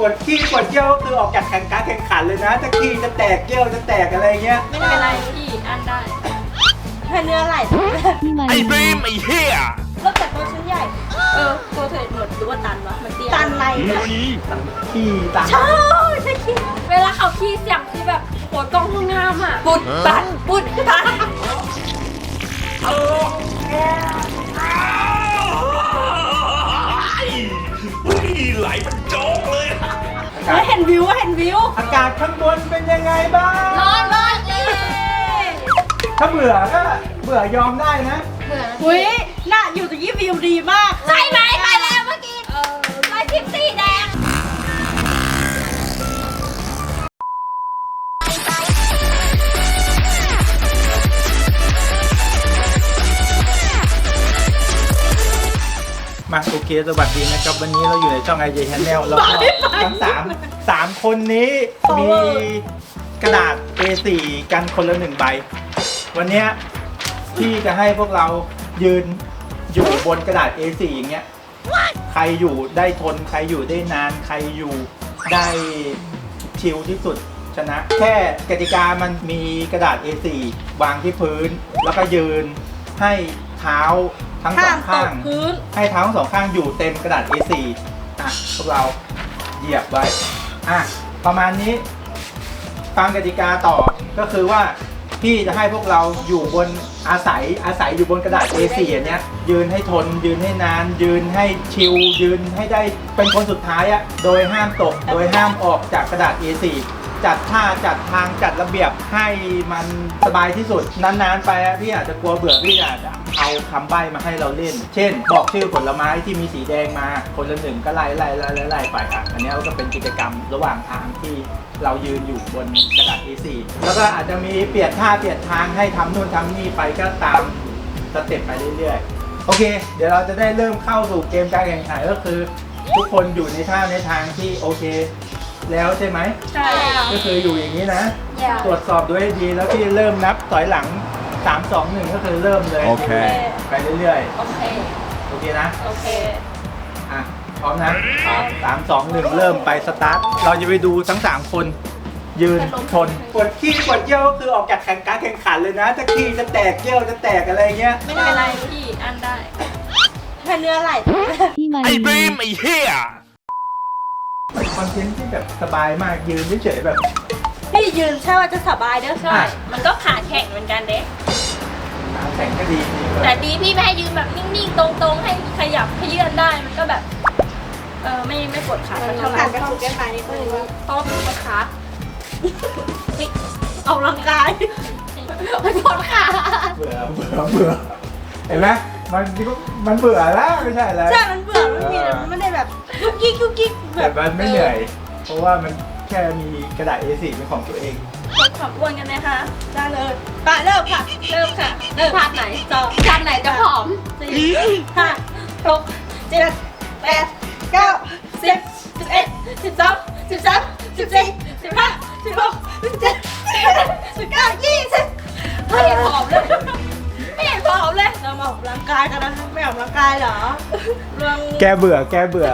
ปวดขี้ปวดเยี่ยวก็คือออกจากแข่งการแข่งขันเลยนะ จะขี้จะแตกเยี่ยวจะแตกอะไรเงี้ย ไม่เป็นไรพี่อันได้ให้เนื้อไหลที่มันไอ้บีมไอ้เหี้ยเริ่มจากตัวชิ้นใหญ่ เออ ตัวเธอหมดหรือว่าตันวะมันเตี้ยตันในขี้ตันใช่ใช่คิดเวลาเขาขี้เสียงคือแบบหัวกล้องห้องน้ำอะปุดปัดปุดปัด วิวว่าเห็นวิว อากาศข้างบนเป็นยังไงบ้าง ร้อนร้อนเลยถ้าเบื่อก็เบื่อยอมได้นะเบื่ออุ้ยน่าอยู่ตรงนี้วิวดีมาก ใช่ไหม มาโอเคสวัสดีนะครับ วันนี้เราอยู่ในช่องไอเจชแนลแล้วก็ทั้งสามสามคนนี้มีกระดาษ A4 กันคนละหนึ่งใบ วันเนี้ยพี่จะให้พวกเรายืนอยู่บนกระดาษ A4 อย่างเงี้ยใครอยู่ได้ทน ใครอยู่ได้นาน ใครอยู่ได้ชิลที่สุดชนะ แค่กติกามันมีกระดาษ A4 วางที่พื้น แล้วก็ยืนให้เท้า ทั้งสข้าอมงตข้ากงพื้น ให้เท้าทั้งสองข้างอยู่เต็มกระดาษ A4 อะพวกเราเหยียบไว้ อะ ประมาณนี้ฟังกติกาต่อก็คือว่าพี่จะให้พวกเราอยู่บนอาศัยอาศัยอยู่บนกระดาษ A4 อันเนี้ยยืนให้ทน ยืนให้นาน ยืนให้ชิลยืนให้ได้เป็นคนสุดท้ายอะโดยห้ามตก โดยห้ามออกจากกระดาษ A4 จัดท่าจัดทางจัดระเบียบให้มันสบายที่สุด นานๆไปอะพี่อาจจะกลัวเบื่อพี่อาจจะเอาคำใบ้มาให้เราเล่น เช่น บอกชื่อผลไม้ที่มีสีแดงมา คนละหนึ่งก็ไล่ไล่ไล่ไล่ไล่ไปอะอันนี้ก็เป็นกิจกรรมระหว่างทางที่เรายืนอยู่บนกระดาษ A4 แล้วก็อาจจะมีเปลี่ยนท่าเปลี่ยนทางให้ทำนู่นทำนี่ไปก็ตามสเต็ปไปเรื่อยๆ โอเค เดี๋ยวเราจะได้เริ่มเข้าสู่เกมการแข่งขันก็คือ ทุกคนอยู่ในท่าในทางที่โอเค แล้วใช่ไหม ใช่ก็คืออยู่อย่างนี้นะอย่าตรวจสอบดูให้ดีแล้วพี่เริ่มนับถอยหลัง 3 2 1 ก็คือเริ่มเลย โอเค ไปเรื่อยโอเค ๆ โอเคนะ โอเค อะ พร้อมนะสามสองหนึ่งเริ่มไปสตาร์ท เราจะไปดูทั้ง3คน ยืนชนปวดขี้ปวดเยี่ยวก็คือออกจากแข่งการแข่งขันเลยนะจะขี้จะแตกเยี่ยวจะแตกอะไรเงี้ย ไม่เป็นไรพี่อันได้ให้เนื้อไหลที่มันไอ้บีมไอ้เหี้ย คอนเทนต์ที่แบบสบายมากยืนเฉยๆแบบ พี่ยืนใช่ว่าจะสบายเด้อใช่มันก็ขาแข็งเหมือนกันเด็กขาแข็งก็ดีดีเลแต่ยดีพี่ไม่ให้ยืนแบบนิ่งๆ ตรงๆ ให้ขยับขยื่นได้ มันก็แบบ เออไม่ไม่ปวดขาสักเท่าไหร่ผ่านกระสุนแก้ไขนิดนึงเพราะว่าปวดขาออกกำลังกายไม่ปวดขาเบื่อเบื่อเบื่อเห็นไหมมันมันเบื่อแล้วไม่ใช่แล้ว ใช่มันเบื่อมันมีแต่มันไม่ได้แบบยุกยิกยุกยิกแบแต่บมันไม่เหนื่อย เพราะว่ามันแค่มีกระดาษ A4 เป็นของตัวเอง ลดความอ้วนกันนะคะ ได้เลยไปเริ่มค่ะ เริ่มค่ะเริ่มภาพไหนจอภาพไหนจะผอม สี่ห้าหกเจ็ดแปดเก้าสิบสิบเอ็ดสิบสองสิบสามสิบสี่สิบห้าสิบหกสิบเจ็ดสิบแปดสิบเก้ายี่สิบไม่เห็นผอมเลย ไม่เห็นผอมเลยเรามาออกกำลังกายกันนะไม่ออกกำลังกายเหรอเรื่องแกเบื่อ แกเบื่อ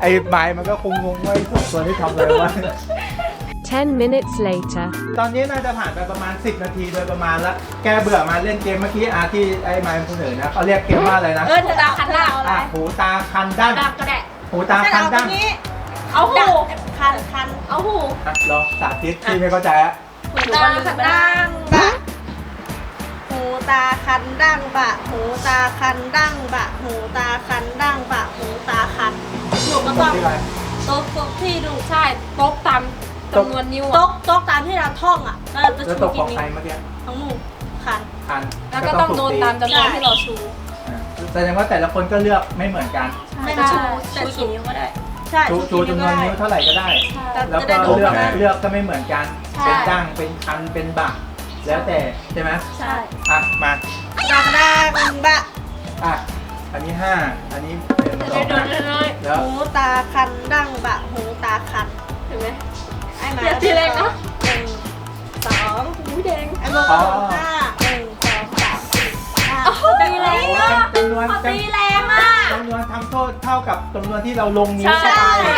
ไอ้ไม้มันก็คงงงว่าไอ้สองตัวที่ทำอะไรวะ 10 minutes later ตอนนี้น่าจะผ่านไปประมาณ 10 นาทีโดยประมาณละ แกเบื่อมาเล่นเกมเมื่อกี้อาที่ไอ้ไม้มันเสนอนะเขาเรียกเกมว่าอะไรนะเออตาคันล่างอะหูตาคันด้านดักก็ได้หูตาฉันคันเอาตรด้านงนี้เอาหูคันคันเอาหูอะลองสาธิตที่ไม่เข้าใจอะหูตาคันล่างบะหู ตาคันดั้งบะหูตาคันดั้งบะหูตาคันดั้งบะหูตาคันหนูก็ต้องที่อะไรโต๊ะโต๊ะที่ดูใช่โต๊ะตามจำนวนนิ้วโต๊ะอะโต๊ะตามที่เราท่องอะแล้วเราจะแล้วชูตกขกี่องนิ้ใครวเมื่อกี้ทั้งหมู่คันคันแล้วก็ต้องโดนตามจำนวนที่เราชูอะแสดงว่าแต่ละคนก็เลือกไม่เหมือนกันไม่ใช่ชูชูกี่นิ้วก็ได้ใช่ชูชูจำนวนนิ้วเท่าไหร่ก็ได้แต่แล้วจะก็ได้ดูเลือกนะเลือกก็ไม่เหมือนกันใช่เป็นดั้งเป็นคันเป็นบัก แล้วแต่ใช่ไหมใช่อะมาตาคันดั้งบะอะอันนี้ห้าอันนี้หนึ่งสองโดสานมน้อยแล้วหูตาคันดั้งบะหูตาคันๆเห็นไหมไอ้หมาอย่าทีแรงนะหนึ่งสองหูแดงไอ้โมห้าหนึ่งสองสามสี่ห้าโอ้โหตีแรงอะจำนวนเขาจตีแรงอะำจำนวนทำโทษเท่ากับจำนวนที่เราลงนิ้วใช่เข้าไป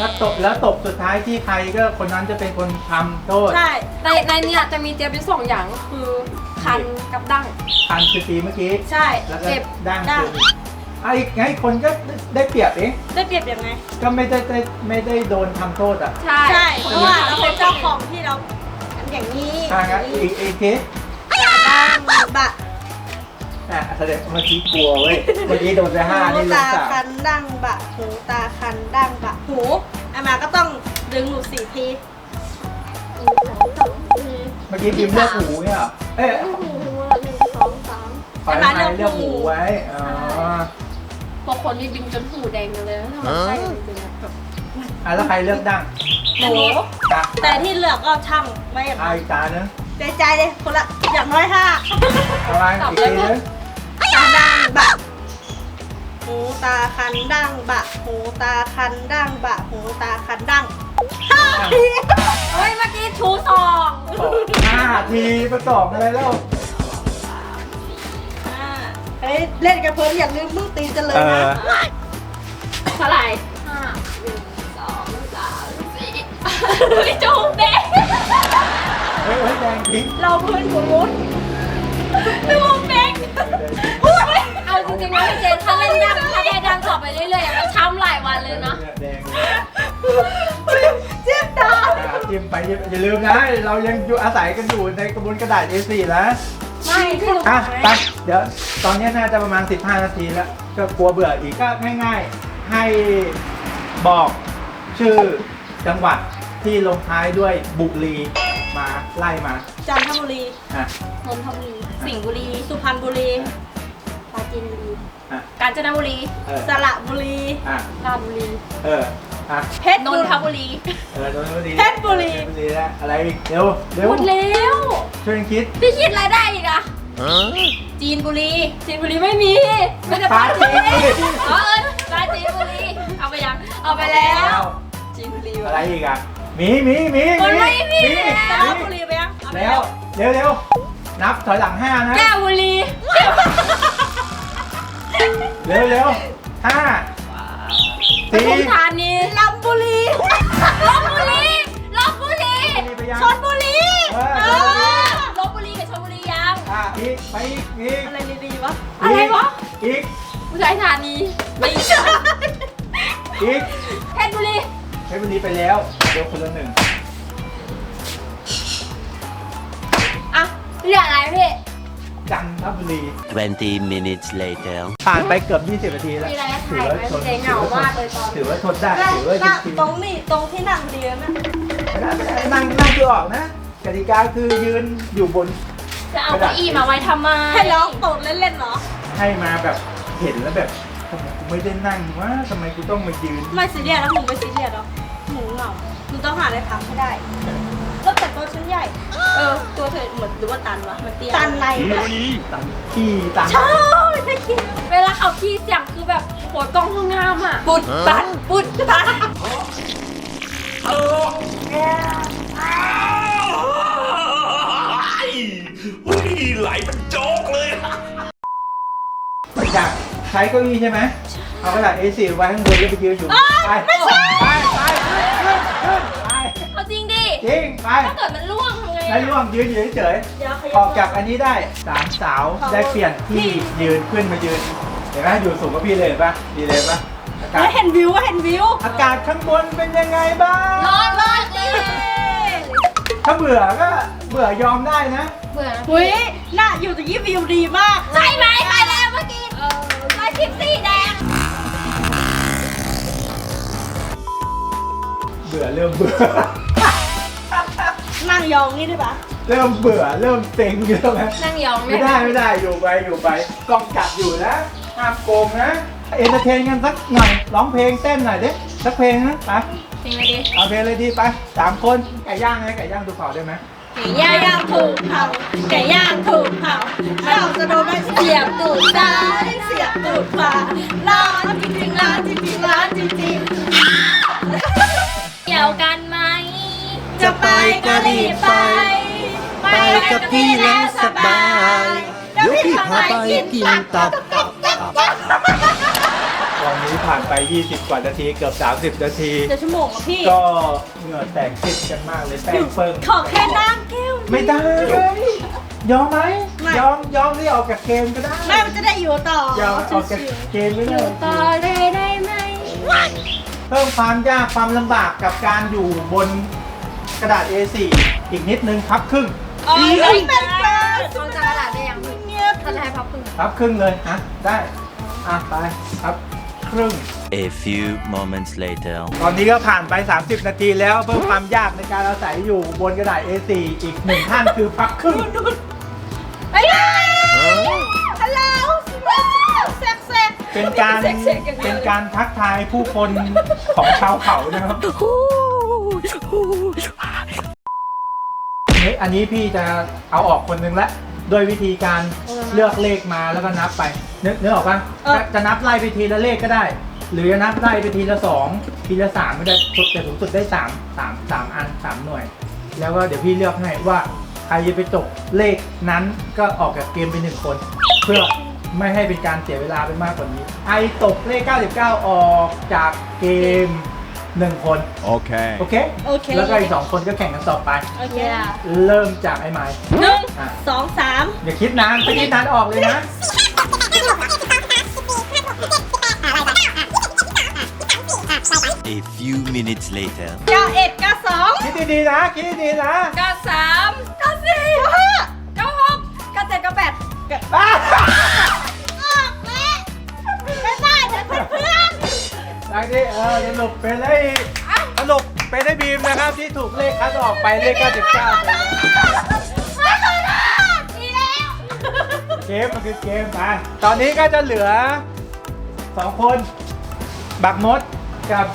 ถ้าตบแล้วตบสุดท้ายที่ใครก็คนนั้นจะเป็นคนทำโทษใช่ในในเนี้ยจะมีเตรียมอยู่สองอย่างก็คือคันกับดั้งคันคือตีเมื่อกี้ ใช่แล้วก็เจ็บดั้งดั้งคือไอ้ไงคนก็ได้เปรียบเองได้เปรียบยังไง ก็ไม่ได้ได้ไม่ได้โดนทำโทษอะ ใช่ใช่เพราะว่าเราเป็นเจ้าของที่เราอย่างนี้ถ้างั้นอีกอีกทีดังบะ อะแสดงว่าเมื่อกี้กลัวเว้ย เมื่อกี้โดนไปห้าหูนี่ลงตาสามคันดังบะหูตาคันดังบะหูอามาก็ต้องดึงหนูสี่ทีเมื่อกี้พิมพ์เลือกหูเนี่ยเหรอเอ้ยหูหนึ่งสองสามฝ่ายไทยเลือกหูไว้อ๋อพอคนนี่ดึงจนหูแดงกันเลยถ้ามันใช่จริงๆอะแบบอะแล้วใครเลือกดั้งหนูตาแต่ที่เหลือก็ช่างไว้อย่างอะนั้นอีกตานึงใจใจเลยคนละอย่างน้อยห้าประมาณอีกทีนึง หูตาคันดังบะหูตาคันดังบะหูตาคันดังห้าทีเฮ้ยเมื่อกี้ชูสองห้าทีประกอบอะไรแล้วอ่าเฮ้ยเล่นกับเพื่อนอย่าลืมมึงตีกันเลยเอนะอเท่าไหร่ห้าหนึ่งสองสามสี่เฮ้ยจูบแดงเฮ้ยเฮ้ยแดงทิ้งเราเพื่อนกูมุดจูบแดงเอาจริงๆนะพี่เจนถ้าเล่นดังถ้าได้ดังต่อไปเรื่อยๆอะมันช้ำหลายวันเลยเนาะแดงเจ็บดาอะจิ้มไปจิ้มอย่าลืมนะ เรายังอยู่อาศัยกันอยู่ในกระบวนกระดาษ A4 แล้วไม่ที่หนูอะไปเดี๋ยวตอนนี้น่าจะประมาณ 15 นาทีแล้ว ก็กลัวเบื่ออีกก็ง่ายๆ ให้บอกชื่อจังหวัดที่ลงท้ายด้วยบุรีมาไล่มาจันทบุรีอะนนทบุรีสิงห์บุรี สุพรรณบุรีปรา จีนบุรีอะกาญจนบุรี เออ สระบุรีอะราชบุรีเอออะเพชรนบุนรีทบุรีเออตรงนี้บุรีเพชรบุรี เพชรบุรีแล้วอะไรอีกเร็วเร็วหมดแล้วช่วยกันคิดพี่คิดอะไรได้อีกอะจีนบุรีจีนบุรีไม่มีไม่ได้ปราจีนบุรีอ๋อเออปราจีนบุรีเอาไปยังเอาไปแล้ว จีนบุรีอะไรอีกอะหมีหมีหมีมันไม่มีสแล้วระบุรีไปยังเอาไปแล้วเร็วเร็วนับถอยหลังห้านะ แก้วบุรี เร็วเร็วห้าปสี่ทุมธานีลำบุรีลบบุรีลบบุรีบุรีไปยังชนบุรีเออเออลบบุรีกับชลบุรียังอะอีกไปอีกอีกอะไรดีๆวะอะไรวะอีกอุทัยธานีไม่ใช่อีกเพชรบุรีเพชรบุรีไปแล้วเดี๋ยวคนละหนึ่งอะเหลืออะไรพี่ จันทบุรี20 minutes later ผ่านไปเกือบ 20 นาทีแล้วมีอะไรจะถืถ่ายว่าไหมชนเจ๊เหงามากเลยตอนถือว่าทนได้นั่งถือว่านั่งจริงตรงนี้ตรงที่นั่งดีนะๆไม่ได้ไม่ได้นั่งนั่งคือออกนะกติกาคือยืนอยู่บน จะเอาเก้าอี้มาไว้ทำไมให้ร้องโตดเล่นๆเหรอ ให้มาแบบเห็นแล้วแบบทำไมกูไม่ได้นั่งวะทำไมกูต้องมายืน ไม่ซีเรียสแล้วหนูไม่ซีเรียสหรอกหนูเหงาหนูต้องหาอะไรทำให้ได้ แล้วแต่ตัวฉันใหญ่ เออ ตัวเธอเหมือนหรือว่าตันวะ มันเตี้ยตันในแบบตังขี้ตังใช่ไม่คิดเวลาเขาขี้เสียงคือแบบโหกล้องห้องน้ำอะ ปุดปัดปุดปัดอุ้ยไหลเป็นโจ๊กเลยอยากใช้เก้าอี้ใช่ไหมเอากระดาษ A4 ไว้ข้างบนแล้วไปยืนอยู่ไปไปไปไปขึ้นขึ้นไป เอา จริงดิจริงไปถ้าเกิดมันร่วงทำไงใช้อะร่วงยืนอยู่เฉยเดี๋ยวขๆอยัอกจากอันนี้ได้สามสาวได้เปลี่ยนที่ยืนขึ้นมายืนเห็นไหมอยู่สูงกว่าพี่เลยเห็นปะดีเลยปะอากาศเห็นวิวก็เห็นวิว อากาศข้างบนเป็นยังไงบ้างร้อนมากเลยถ้าเบื่อก็เบื่อยอมได้นะเบื่อนะอุ้ยน่าอยู่ตรงนี้วิวดีมาก ใช่ไหมไปแล้วเมื่อกี้เออไปคลิปสีแดงเบื่อเริ่มเบื่อ นั่งยองนี่ได้ปะเริ่มเบื่อเริ่มเซ็งเริ่มแล้วนั่งยองไม่ได้ไม่ได้อยู่ไปอยู่ไปกล้องจับอยู่นะห้ามโกงนะเอนเตอร์เทนกันสักหน่อยร้องเพลงเต้นหน่อยดิสักเพลงนะไปจริงไหมดิเอาเพลงเลยดีไปสามคนไก่ย่างไงไก่ย่างดูเผาได้ไหมย่าไก่ย่างถูกเผาไก่ย่างถูกเผาเราจะโดนไปเสียบตูดซ้ายเสียบตูดขวาร้านจริงๆร้านจริงๆร้านจริงเกี่ยวกันไหมๆ จะไปก็รีบไป ไปกับพี่แล้วสบายเดี๋ยวพี่พาไปกินตับตับตับตับตอนนี้ผ่านไป 20 กว่านาทีเกือบ 30 นาที จะชั่วโมงอะพี่ก็เหงื่อแตกซิดกันมากเลยแป้งเฟิงขอแค่น้ำแก้วไม่ได้เลยยอมไหมยอมยอมที่ออกจากเกมก็ได้แม่มันจะได้อยู่ต่อยอมออกจากเกมไม่ได้ ต่อได้ได้ไหม เพิ่มความยากความลำบากกับการอยู่บน กระดาษ A4 อีกนิดนึงครับครึ่งอ๋อไม่เป็นไรต้องจะกระดาษได้ยังพี่เงียบถ้าจะให้พับครึ่งครับครึ่งเลยอะได้อะไปครับครึ่ง A few moments later. ตอนนี้ก็ผ่านไป 30 นาทีแล้วเพิ่มความยากในการอาศัยอยู่บนกระดาษ A4 อีกหนึ่งขั้นคือพับครึ่งไอ้ฮัลโหลแซกแซกเป็นการเป็นการทักทายผู้คนของชาวเขานะครับนี่อั นนี้พี่จะเอาออกคนหนึงละด้วยวิธีการเลือกเลขมาแล้วก็นับไปนึกนึกออกปะจะจะนับไล่ไปทีละเลขก็ได้ หรือจะนับไล่ไปทีละสองทีละสามไม่ได้สุดแต่สูงสุดได้สามสามสามอันสามหน่วย แล้วก็เดี๋ยวพี่เลือกให้ว่าใครจะไปตกเลขนั้นก็ออกจากเกมไปหนึ่งคน เพื่อไม่ให้เป็นการเสียเวลาไปมากกว่านี้ใครตกเลข 99 ออกจากเกม หนึ่งคน Okay. โอเค โอเค แล้วก็อีกสองคนก็แข่งกันต่อไป โอเคเย้เริ่มจากไอ้ไม้หนึ่งอะสองสามอย่าคิดนานถ้าคิดนานออกเลยนะ A few minutes later. เก้าเอ็ดเก้าสองคิดดีๆนะ คิดดีๆนะเก้าสามเก้าสี่เก้าห้าเก้าหกเก้าเจ็ดเก้าแปดอะ ดังนี้เออสรุปเป็นไอ้สรุปเป็นไอ้บีมนะครับที่ถูกเลขคัดออกไปเลข99ไปนะไม่เคยได้ดีแล้วเกมมันคือเกมไปตอนนี้ก็จะเหลือสองคน บักมดกับ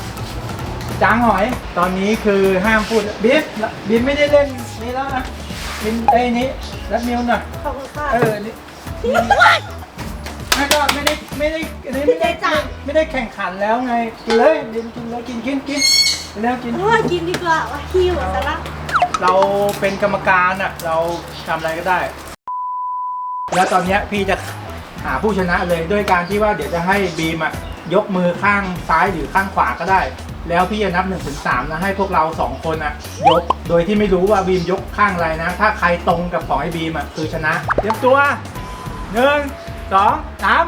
จางหอย ตอนนี้คือห้ามพูดบีมบีมไม่ได้เล่นนี่แล้วนะบีมไอ้นี้รับมิวหน่อยขอบคุณค่ะเออนี่ไม่ก็ไม่ได้ไม่ได้อันนี้ไม่ได้ไม่ได้จัด ไม่ได้แข่งขันแล้วไงกินเลยกินกินเลยกินกินกินกินแล้วกินว่ากินดีกว่าว่าหิวซะละเราเป็นกรรมการอะ เราทำอะไรก็ได้ แล้วตอนเนี้ยพี่จะหาผู้ชนะเลยด้วยการที่ว่าเดี๋ยวจะให้บีมอะยกมือข้างซ้ายหรือข้างขวาก็ได้ แล้วพี่จะนับ1นถึงสนะให้พวกเราสองคนอะยกโดยที่ไม่รู้ว่าบีมยกข้างอะไรนะ ถ้าใครตรงกับของไอ้บีมอะคือชนะ เตรียมตัวหนึ่งสองสาม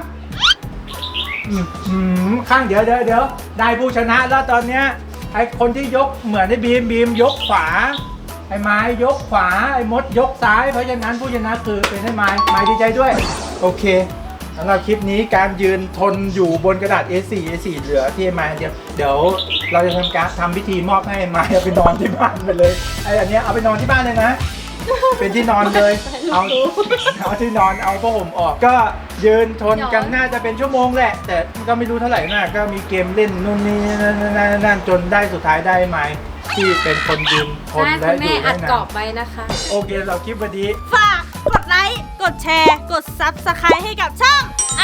อืมข้างเดี๋ยวเดี๋ยวเดี๋ยวได้ผู้ชนะแล้วตอนเนี้ยไอคนที่ยกเหมือนไอบีมบีมยกขวา ไอไม้ยกขวาไอมดยกซ้าย เพราะฉะนั้นผู้ชนะคือเป็นไอไม้ไม้ดีใจด้วย โอเคสำหรับคลิปนี้การยืนทนอยู่บนกระดาษ A4 A4 เหลือที่ไอ้ไม้เดียวเดี๋ยวเราจะทำการทำพิธีมอบให้ไอ้ไม้เอาไปนอนที่บ้านไปเลยไอ้อันเนี้ยเอาไปนอนที่บ้านเลยนะ เป็นที่นอนเลย เอาเอาที่นอนเอาผ้าห่มออก ก็ยืนทนกันน่าจะเป็นชั่วโมงแหละ แต่ก็ไม่รู้เท่าไหร่นะก็มีเกมเล่นนู่นนี่นั่นนั่นนั่นจนได้สุดท้ายได้ไม้ที่เป็นคนยืนทนให้และคุณอแม่ยู่อัได้ดนากรอนบไว้นะคะ โอเคเราคลิปวันนี้ ฝากกดไลค์ กดแชร์ กดซับสไครต์ให้กับช่องไอ